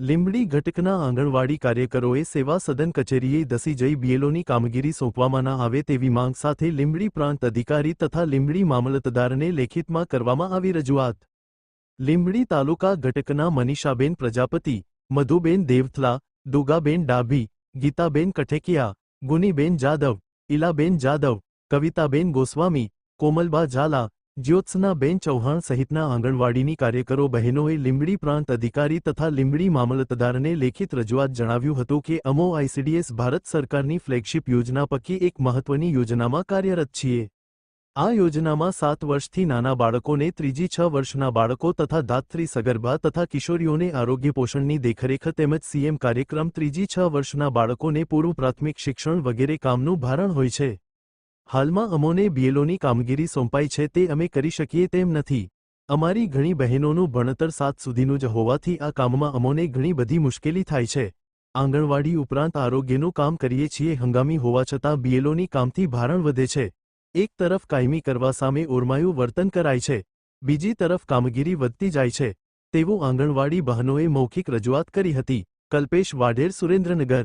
લીંબડી ઘટકના આંગણવાડી કાર્યકરોએ સેવા સદન કચેરીએ દસી જઈ બીએલઓની કામગીરી સોંપવામાં ના આવે તેવી માંગ સાથે લીંબડી પ્રાંત અધિકારી તથા લીંબડી મામલતદારને લેખિતમાં કરવામાં આવી રજૂઆત. લીંબડી તાલુકા ઘટકના મનીષાબેન પ્રજાપતિ, મધુબેન દેવથલા, દુગાબેન ડાભી, ગીતાબેન કઠેકિયા, ગુનીબેન જાદવ ઇલાબેન જાદવ, કવિતાબેન ગોસ્વામી, કોમલબા ઝાલા જ્યોત્સનાબેન ચૌહાણ સહિતના આંગણવાડીની કાર્યકરો બહેનોએ લીંબડી પ્રાંત અધિકારી તથા લીંબડી મામલતદારને લેખિત રજૂઆત જણાવ્યું હતું કે અમો આઈસીડીએસ ભારત સરકારની ફ્લેગશિપ યોજના પૈકી એક મહત્વની યોજનામાં કાર્યરત છીએ. આ યોજનામાં સાત વર્ષથી નાના બાળકોને ત્રીજી છ વર્ષના બાળકો તથા દાત્રી સગર્ભા તથા કિશોરીઓને આરોગ્ય પોષણની દેખરેખ તેમજ સીએમ કાર્યક્રમ ત્રીજી છ વર્ષના બાળકોને પૂર્વ પ્રાથમિક શિક્ષણ વગેરે કામનું ભારણ હોય છે. હાલમાં અમોને બીએલઓની કામગીરી સોંપાઈ છે તે અમે કરી શકીએ તેમ નથી. અમારી ઘણી બહેનોનું ભણતર સાત સુધીનું જ હોવાથી આ કામમાં અમોને ઘણી બધી મુશ્કેલી થાય છે. આંગણવાડી ઉપરાંત આરોગ્યનું કામ કરીએ છીએ, હંગામી હોવા છતાં બીએલઓની કામથી ભારણ વધે છે. એક તરફ કાયમી કરવા સામે ઓરમાયું વર્તન કરાય છે, બીજી તરફ કામગીરી વધતી જાય છે. તેવું આંગણવાડી બહેનોએ મૌખિક રજૂઆત કરી હતી. કલ્પેશ વાઢેર સુરેન્દ્રનગર